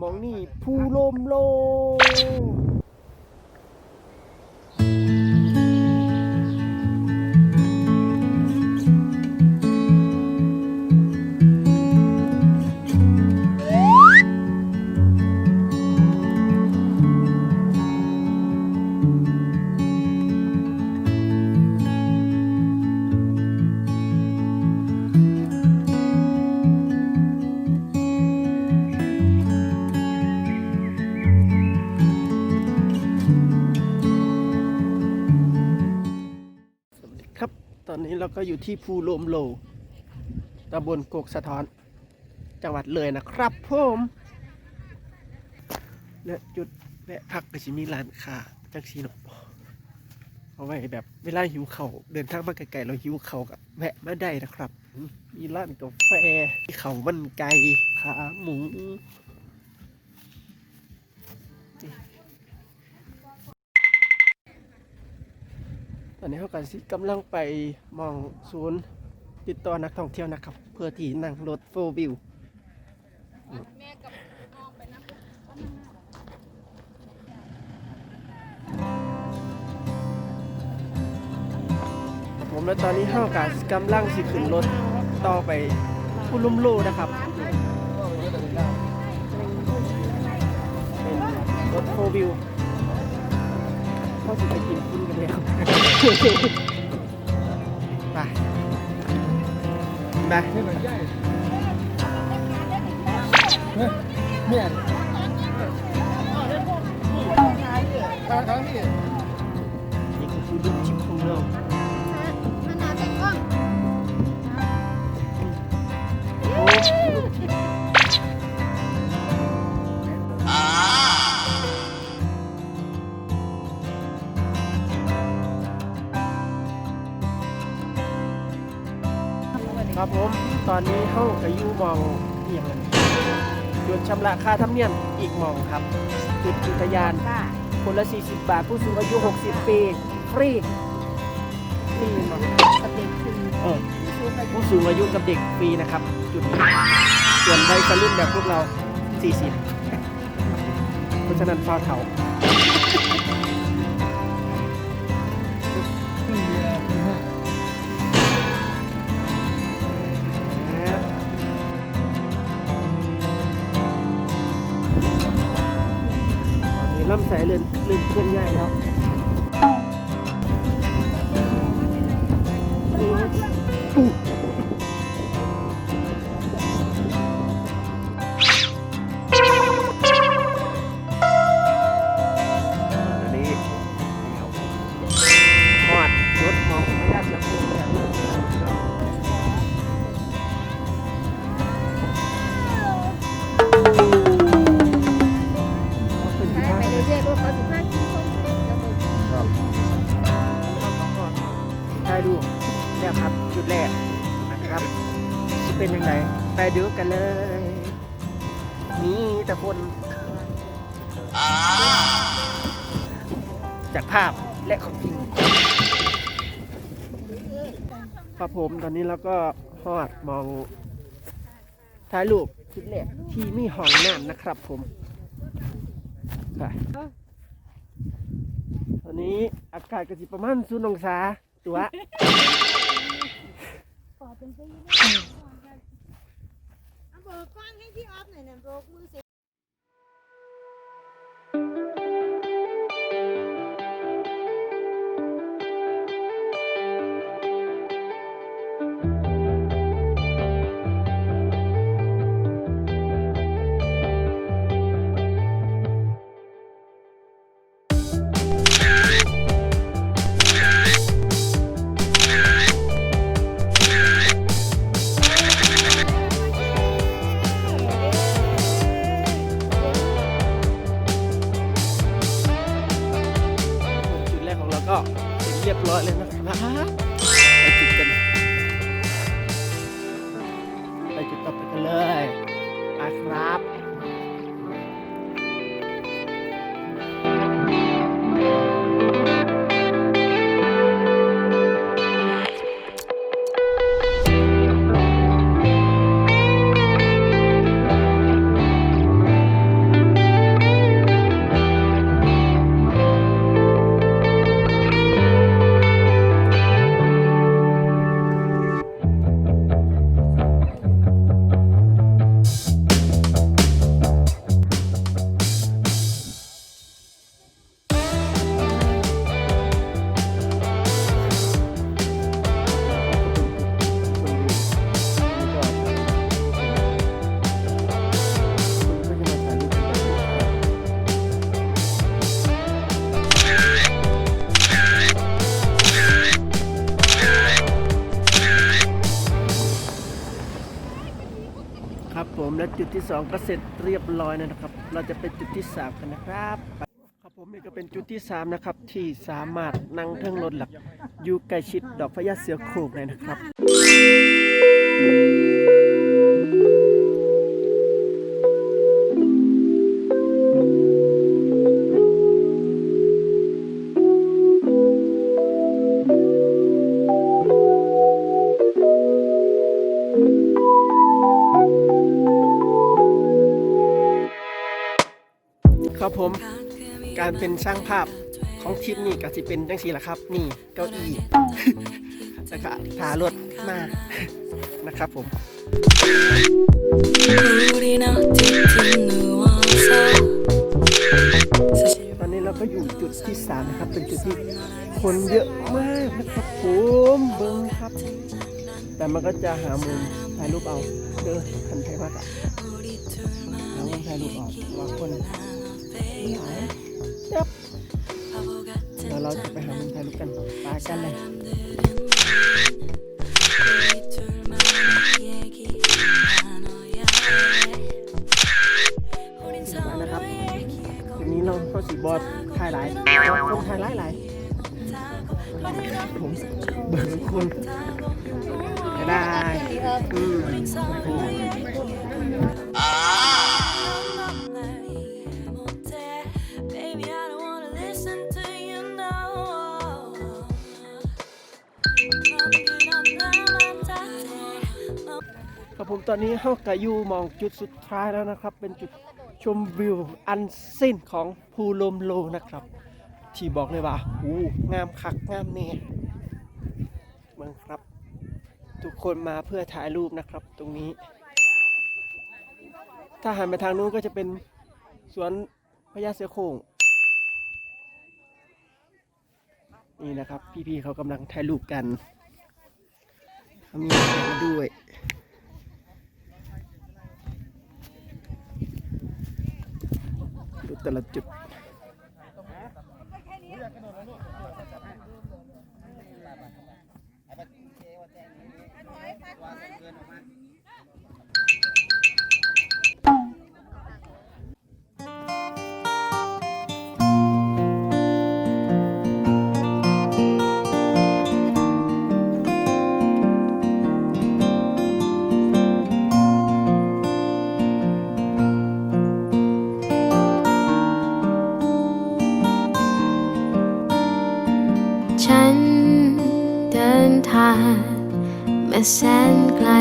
มองนี่ภูลมโล เราก็อยู่ที่ภูลมโลตำบลกกสะท้อน จังหวัดเลยนะครับผมและจุดแวะพักก็จะมีร้านค้าจังสีเนาะเอาไว้แบบเวลาหิวเขาวเดินทางมาไกลๆเราหิวเขากับแวะมาได้นะครับ มีร้านกาแฟมีเขามันไก่ขาหมู ตอนนี้เขากันสิกำลังไปมองศูนย์ติดต่อนักท่องเที่ยวนะครับ เพื่อที่นั่งรถโฟวิวผมและตอนนี้เข้ากันกำลังสิขึ้นรถต่อไปผู้ลุ่มโลนะครับเป็นรถโฟวิวเขาสิไปกินคุณกันแล้ว ไปไปนี่มันใหญ่เนี่ยทางทางนี่นี่ อนนี้เข้ากับยูมองเอียงกันจุดชำระค่าธรรมเนียมอีกหมองครับ จุดอุทยานคนละ 40 บาท ผู้สูงอายุ 60 ปีฟรีฟรีมั้งเออผู้สูงอายุกับเด็กฟรีนะครับ จุดนี้ส่วนใบกระรุ่นแบบพวกเรา 40 เพราะฉะนั้นฟ้าเถา ด้ดูเนี่ยครับจุดแรกนะครับจะเป็นยังไงไปดูกันเลยมีแต่คนจากภาพและของจริงครับผมตอนนี้เราก็ฮอดมองถ่ายรูปชุดแรกที่มีห้องน้ำนะครับผมตอนนี้อากาศก็สิประมาณศูนย์องศา ตัวเอาเบิกกว้างให้พี่ออฟหน่อยนะโบกมือเส จุดที่สองก็เสร็จเรียบร้อยนะครับ เราจะเป็นจุดที่สามกันนะครับครับผมนี่ก็เป็นจุดที่สามนะครับ ที่สามารถนั่งเทิงรถหลักอยู่ใกล้ชิดดอกพญาเสือโคร่งเลยนะครับ ครับผม การเป็นช่างภาพของทริปนี่ก็สิเป็นจังสีละครับ นี่เก้าอี้แล้วก็ถารถมานะครับผมตอนนี้เราก็อยู่จุดที่สามนะครับ เป็นจุดที่คนเยอะมากนะครับผมเบิ้งครับ แต่มันก็จะหามุมถ่ายรูปเอาเด้อคันไทยมากอะหามุมถ่ายรูปเอกว่าคน ครัเดี๋ยวเราจะไปหาถ่ายรูปกันปากันเลยนะครับทีนี้เราก็สีบอดถ่ายหลายคนถ่ายหลายหลายผมเบิร์นคนได้อืม ครับผมตอนนี้เขากายูมองจุดสุดท้ายแล้วนะครับ เป็นจุดชมวิวอันสิ้นของภูลมโลนะครับ ที่บอกเลยว่าหูงามคักงามเนี่ยเมืองครับ ทุกคนมาเพื่อถ่ายรูปนะครับ ตรงนี้ ถ้าหันไปทางนู้นก็จะเป็นสวนพญาเสือโคร่งนี่นะครับ พี่ๆเขากำลังถ่ายรูปกันเขามีอะไรมาด้วย ดูแต่ละจุด มาแ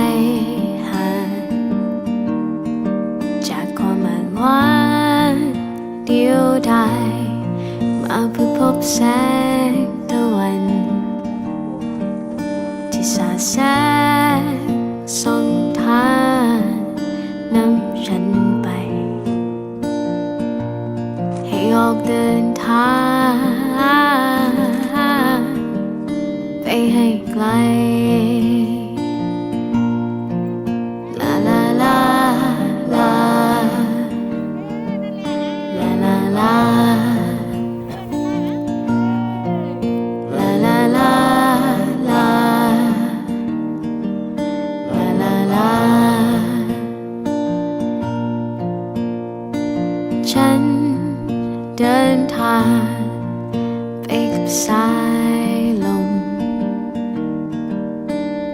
สายลม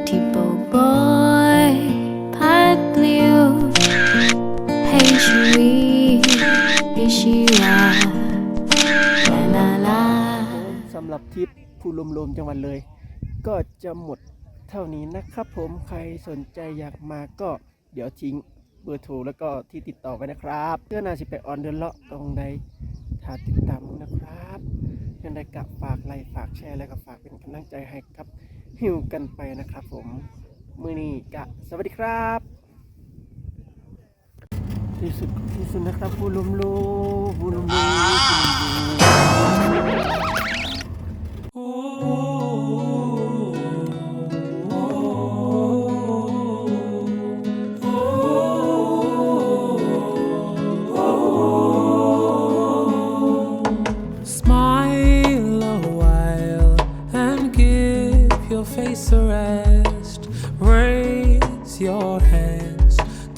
ที่โบกโบยพัดปลิว ให้ชีวิตมีชีวาลาลาลาสำหรับทริปภูลมลมจังหวัดเลย ก็จะหมดเท่านี้นะครับผมใครสนใจอยากมาก็เดี๋ยวทิ้งเบอร์โทรแล้วก็ที่ติดต่อไว้นะครับเพื่อนาสิไปออนเดอร์เลาะตรงใดถ้าติดตามนะครับ ยังไงกับฝากไลค์ฝากแชร์แล้วก็ฝากเป็นกำลังใจให้ครับฮิวกันไปนะครับผมมือนี้กะสวัสดีครับ ที่สุดที่สุดนะครับบูลุมลูบูลมลู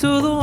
to the